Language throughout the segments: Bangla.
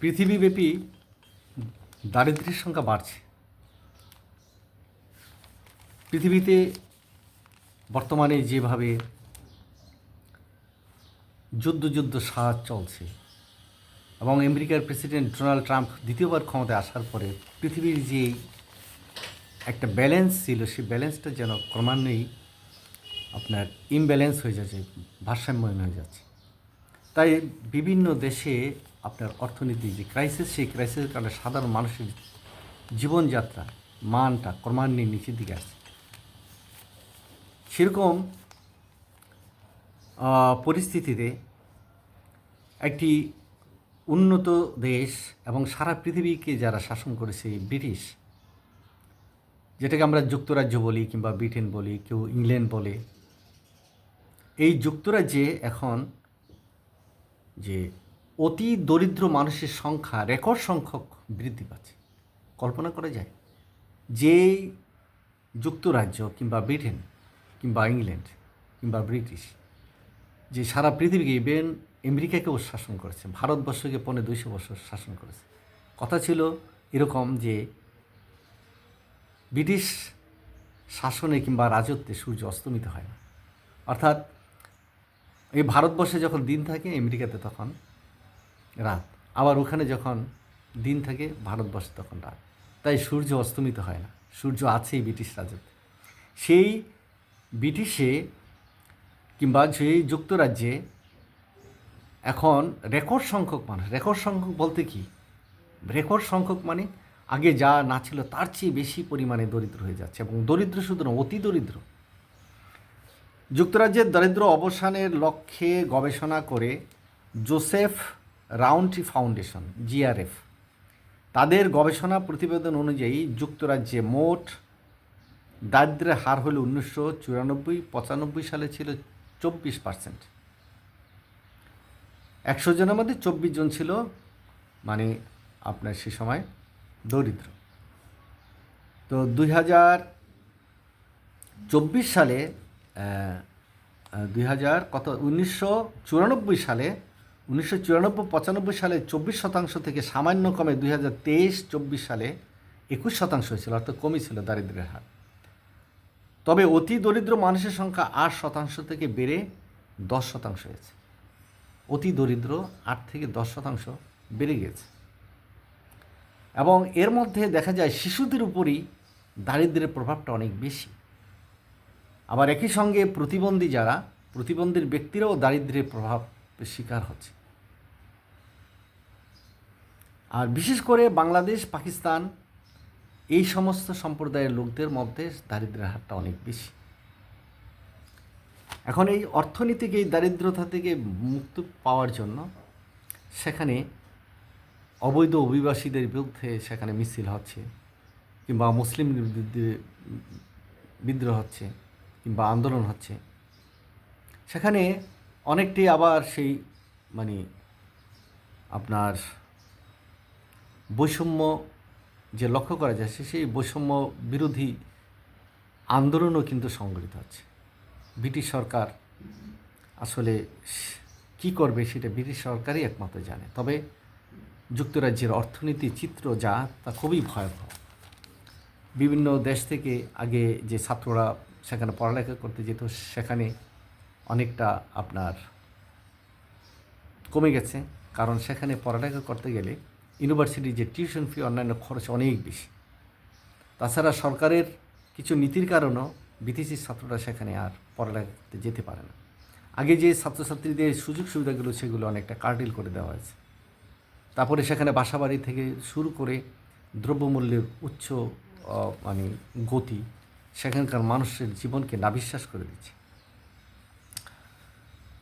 পৃথিবীব্যাপী দারিদ্র্যের সংখ্যা বাড়ছে। পৃথিবীতে বর্তমানে যেভাবে যুদ্ধ যুদ্ধ সাজ চলছে এবং আমেরিকার প্রেসিডেন্ট ডোনাল্ড ট্রাম্প দ্বিতীয়বার ক্ষমতায় আসার পরে পৃথিবীর যে একটা ব্যালেন্স ছিল, সেই ব্যালেন্সটা যেন ক্রমান্বয়েই আপনার ইমব্যালেন্স হয়ে যাচ্ছে, ভারসাম্যহীন হয়ে যাচ্ছে। তাই বিভিন্ন দেশে আপনার অর্থনীতি যে ক্রাইসিস সেই ক্রাইসিসের কারণে সাধারণ মানুষের জীবনযাত্রা, মানটা, ক্রমান্বয়ে নিচের দিকে আসছে। সেরকম পরিস্থিতিতে একটি উন্নত দেশ এবং সারা পৃথিবীকে যারা শাসন করেছে ব্রিটিশ, যেটাকে আমরা যুক্তরাজ্য বলি কিংবা ব্রিটেন বলি, কেউ ইংল্যান্ড বলে, এই যুক্তরাজ্যে এখন যে অতি দরিদ্র মানুষের সংখ্যা, রেকর্ড সংখ্যক বৃদ্ধি পাচ্ছে। কল্পনা করা যায় যে যুক্তরাজ্য কিংবা ব্রিটেন কিংবা ইংল্যান্ড কিংবা ব্রিটিশ, যে সারা পৃথিবীকে ইভেন আমেরিকাকেও শাসন করেছে, ভারতবর্ষকে পনেরো দুইশো বছর শাসন করেছে। কথা ছিল এরকম যে, ব্রিটিশ শাসনে কিংবা রাজত্বে সূর্য অস্তমিত হয় না। অর্থাৎ এই ভারতবর্ষে যখন দিন থাকে, আমেরিকাতে তখন রাত। আবার ওখানে যখন দিন থাকে, ভারতবর্ষে তখন রাত। তাই সূর্য অস্তমিত হয় না। সূর্য আছেই ব্রিটিশ রাজত্বে। সেই ব্রিটিশে কিংবা সেই যুক্তরাজ্যে এখন রেকর্ড সংখ্যক মানুষ। রেকর্ড সংখ্যক বলতে কি? রেকর্ড সংখ্যক মানে আগে যা না ছিল তার চেয়ে বেশি পরিমাণে দরিদ্র হয়ে যাচ্ছে এবং দরিদ্র শুধু না অতি দরিদ্র। যুক্তরাজ্যের দরিদ্র অবসানের লক্ষ্যে গবেষণা করে জোসেফ রাউন্টি ফাউন্ডেশন, জিআরএফ। তাদের গবেষণা প্রতিবেদন অনুযায়ী যুক্তরাজ্যে মোট দারিদ্র্যের হার হল উনিশশো চুরানব্বই, পঁচানব্বই সালে ছিল চব্বিশ পার্সেন্ট। একশো জনের মধ্যে চব্বিশ জন ছিল মানে আপনার সে সময় দরিদ্র। তো দুই হাজার চব্বিশ সালে দুই হাজার কত, উনিশশো চুরানব্বই সালে উনিশশো চুরানব্বই পঁচানব্বই সালে চব্বিশ শতাংশ থেকে সামান্য কমে দুই হাজার তেইশ, চব্বিশ সালে একুশ শতাংশ হয়েছিল, অর্থাৎ কমই ছিল দারিদ্র্যের হার। তবে অতি দরিদ্র মানুষের সংখ্যা আট শতাংশ থেকে বেড়ে দশ শতাংশ হয়েছে। অতি দরিদ্র আট থেকে দশ শতাংশ বেড়ে গেছে এবং এর মধ্যে দেখা যায় শিশুদের উপরই দারিদ্র্যের প্রভাবটা অনেক বেশি। আবার একই সঙ্গে প্রতিবন্ধী যারা, প্রতিবন্ধীর ব্যক্তিরাও দারিদ্র্যের প্রভাব শিকার হচ্ছে। আর বিশেষ করে বাংলাদেশ, পাকিস্তান, এই সমস্ত সম্প্রদায়ের লোকদের মধ্যে দারিদ্র্যের হারটা অনেক বেশি। এখন এই অর্থনীতিকে, এই দারিদ্রতা থেকে মুক্ত পাওয়ার জন্য সেখানে অবৈধ অভিবাসীদের বিরুদ্ধে সেখানে মিছিল হচ্ছে, কিংবা মুসলিম বিদ্রোহ হচ্ছে, কিংবা আন্দোলন হচ্ছে। সেখানে অনেকটি আবার সেই মানে আপনার বৈষম্য যে লক্ষ্য করা যাচ্ছে সেই বৈষম্য বিরোধী আন্দোলনও কিন্তু সংগঠিত হচ্ছে। ব্রিটিশ সরকার আসলে কি করবে সেটা ব্রিটিশ সরকারই একমাত্র জানে। তবে যুক্তরাজ্যের অর্থনীতি চিত্র যা, তা খুবই ভয়াবহ। বিভিন্ন দেশ থেকে আগে যে ছাত্ররা সেখানে পড়ালেখা করতে যেত, সেখানে অনেকটা আপনার কমে গেছে। কারণ সেখানে পড়ালেখা করতে গেলে ইউনিভার্সিটির যে টিউশন ফি অন্যান্য খরচ অনেক বেশি। তাছাড়া সরকারের কিছু নীতির কারণেও বিদেশি ছাত্ররা সেখানে আর পড়ালেখা করতে যেতে পারে না। আগে যে ছাত্রছাত্রীদের সুযোগ সুবিধাগুলো, সেগুলো অনেকটা কার্টিল করে দেওয়া হয়েছে। তারপরে সেখানে বাসাবাড়ি থেকে শুরু করে দ্রব্যমূল্যের উচ্চ মানে গতি সেখানকার মানুষের জীবনকে নাবিশ্বাস করে দিচ্ছে।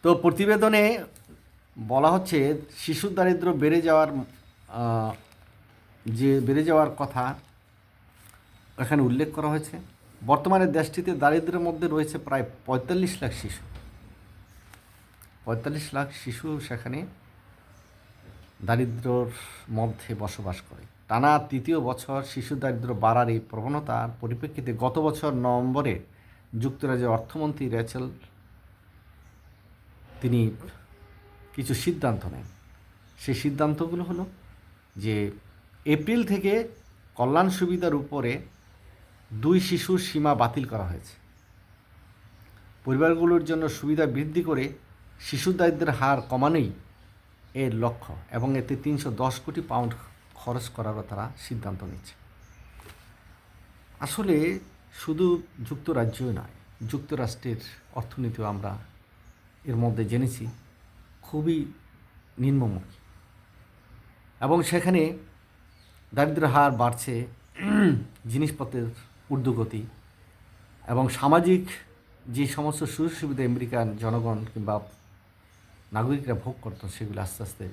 তো প্রতিবেদনে বলা হচ্ছে শিশু দারিদ্র্য বেড়ে যাওয়ার যে বেড়ে যাওয়ার কথা এখানে উল্লেখ করা হয়েছে, বর্তমানে দেশটিতে দারিদ্র্যের মধ্যে রয়েছে প্রায় পঁয়তাল্লিশ লাখ শিশু। পঁয়তাল্লিশ লাখ শিশু সেখানে দারিদ্র্যর মধ্যে বসবাস করে। টানা তৃতীয় বছর শিশু দারিদ্র্য বাড়ার এই প্রবণতার পরিপ্রেক্ষিতে গত বছর নভেম্বরে যুক্তরাজ্যের অর্থমন্ত্রী রেচেল তিনি কিছু সিদ্ধান্ত নেন। সেই সিদ্ধান্তগুলো হলো যে এপ্রিল থেকে কল্যাণ সুবিধার উপরে দুই শিশুর সীমা বাতিল করা হয়েছে। পরিবারগুলোর জন্য সুবিধা বৃদ্ধি করে শিশু দারিদ্রের হার কমানোই এর লক্ষ্য এবং এতে তিনশো দশ কোটি পাউন্ড খরচ করারও তারা সিদ্ধান্ত নিচ্ছে। আসলে শুধু যুক্তরাজ্যই নয়, যুক্তরাষ্ট্রের অর্থনীতিও আমরা এর মধ্যে জেনেছি, খুবই নিম্নমুখী। সেখানে দারিদ্র্যের হার বাড়ছে, জিনিসপত্রের ঊর্ধ্বগতি এবং সামাজিক যে সমস্ত সুযোগ সুবিধা আমেরিকান জনগণ কিংবা নাগরিকরা ভোগ করতো, সেগুলো আস্তে আস্তে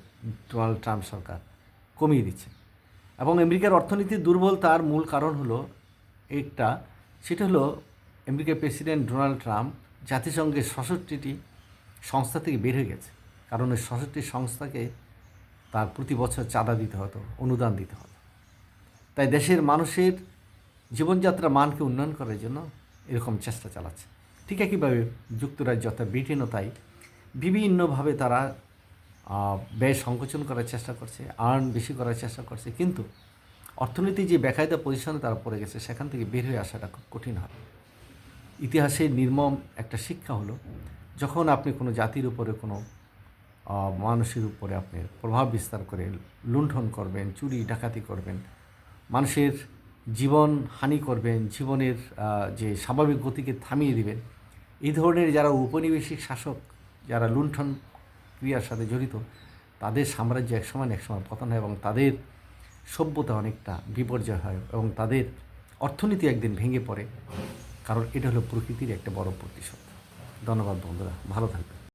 ডোনাল্ড ট্রাম্প সরকার কমিয়ে দিচ্ছে। এবং আমেরিকার অর্থনীতির দুর্বলতার মূল কারণ হলো একটা, সেটা হলো আমেরিকার প্রেসিডেন্ট ডোনাল্ড ট্রাম্প জাতিসংঘের ছষট্টিটি সংস্থা থেকে বের হয়ে গেছে। কারণ ওই ছষট্টি সংস্থাকে তার প্রতি বছর চাঁদা দিতে হতো, অনুদান দিতে হতো। তাই দেশের মানুষের জীবনযাত্রার মানকে উন্নয়ন করার জন্য এরকম চেষ্টা চালাচ্ছে। ঠিক একইভাবে যুক্তরাজ্য অর্থাৎ ব্রিটেনও তাই। বিভিন্নভাবে তারা ব্যয় সংকোচন করার চেষ্টা করছে, আর্ন বেশি করার চেষ্টা করছে, কিন্তু অর্থনীতি যে বেকায়দা পজিশনে তারা পড়ে গেছে, সেখান থেকে বের হয়ে আসাটা খুব কঠিন হবে। ইতিহাসের নির্মম একটা শিক্ষা হলো, যখন আপনি কোনো জাতির উপরে কোনো মানুষের উপরে আপনি প্রভাব বিস্তার করে লুণ্ঠন করবেন, চুরি, ডাকাতি করবেন। মানুষের জীবন হানি করবেন, জীবনের যে স্বাভাবিক গতিকে থামিয়ে দিবেন। এই ধরনের যারা উপনিবেশিক শাসক, যারা লুণ্ঠন ক্রিয়ার সাথে জড়িত, তাদের সাম্রাজ্য একসময় একসময় পতন হয় এবং তাদের সভ্যতা অনেকটা বিপর্যয় হয় এবং তাদের অর্থনীতি একদিন ভেঙে পড়ে। কারণ এটা হলো প্রকৃতির একটা বড় প্রতিশোধ। ধন্যবাদ বন্ধুরা, ভালো থাকবেন।